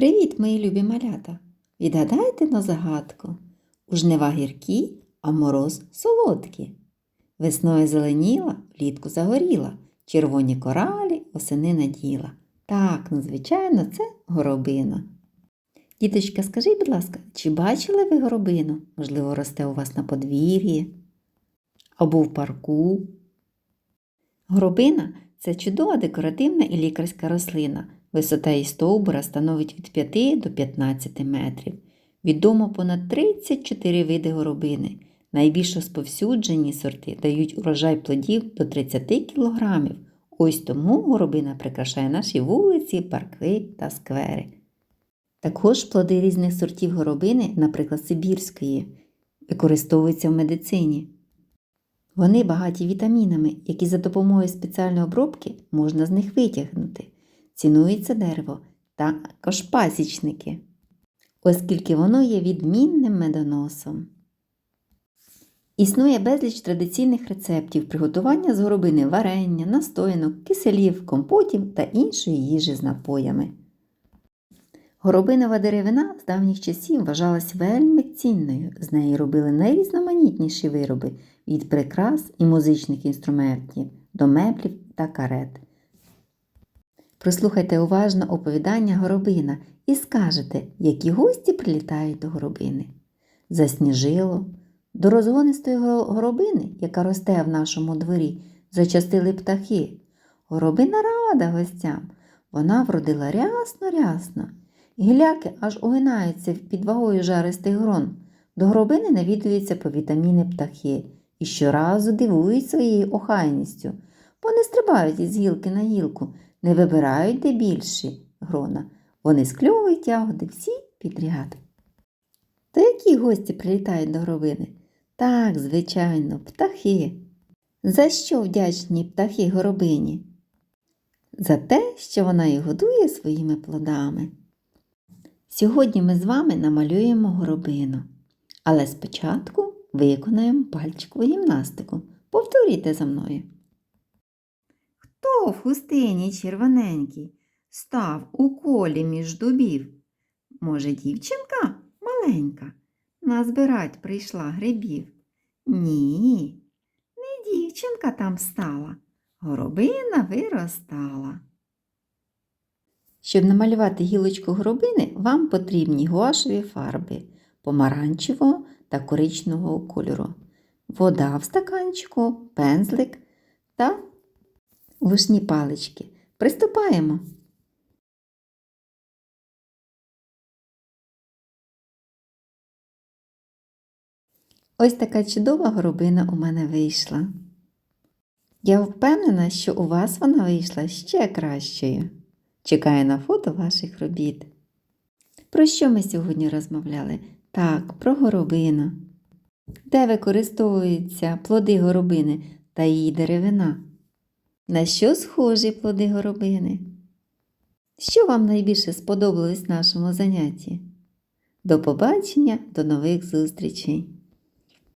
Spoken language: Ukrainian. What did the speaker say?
Привіт, мої любі малята! Відгадайте на загадку. У жнива гіркі, а мороз солодкі. Весною зеленіла, влітку загоріла, червоні коралі осени наділа. Так, ну, звичайно, це горобина. Діточка, скажіть, будь ласка, чи бачили ви горобину? Можливо, росте у вас на подвір'ї або в парку. Горобина це чудова декоративна і лікарська рослина. Висота її стовбура становить від 5 до 15 метрів. Відомо понад 34 види горобини. Найбільш розповсюджені сорти дають урожай плодів до 30 кг. Ось тому горобина прикрашає наші вулиці, парки та сквери. Також плоди різних сортів горобини, наприклад, сибірської, використовуються в медицині. Вони багаті вітамінами, які за допомогою спеціальної обробки можна з них витягнути. Цінується дерево також пасічники, оскільки воно є відмінним медоносом. Існує безліч традиційних рецептів приготування з горобини варення, настоянок, киселів, компотів та іншої їжі з напоями. Горобинова деревина з давніх часів вважалась вельми цінною. З неї робили найрізноманітніші вироби від прикрас і музичних інструментів до меблів та карет. Прослухайте уважно оповідання горобина і скажете, які гості прилітають до горобини. Засніжило. До розгонистої горобини, яка росте в нашому дворі, зачастили птахи. Горобина рада гостям. Вона вродила рясно-рясно. Гіляки аж огинаються під вагою жаристих грон. До гробини навідуються по вітаміни птахи і щоразу дивують своєю охайністю. Вони стрибають із гілки на гілку, не вибирають де більші грона. Вони скльовують ягоди всі підряд. То які гості прилітають до гробини? Так, звичайно, птахи. За що вдячні птахи горобині? За те, що вона їх годує своїми плодами. Сьогодні ми з вами намалюємо горобину. Але спочатку виконаємо пальчикову гімнастику. Повторюйте за мною. Хто в хустині червоненький став у колі між дубів? Може, дівчинка маленька назбирать прийшла грибів? Ні, не дівчинка там стала, горобина виростала. Щоб намалювати гілочку горобини, вам потрібні гуашеві фарби помаранчевого та коричневого кольору, вода в стаканчику, пензлик та вишні палички. Приступаємо. Ось така чудова горобина у мене вийшла. Я впевнена, що у вас вона вийшла ще кращою. Чекаю на фото ваших робіт. Про що ми сьогодні розмовляли? Так, про горобину. Де використовуються плоди горобини та її деревина? На що схожі плоди горобини? Що вам найбільше сподобалось в нашому занятті? До побачення, до нових зустрічей!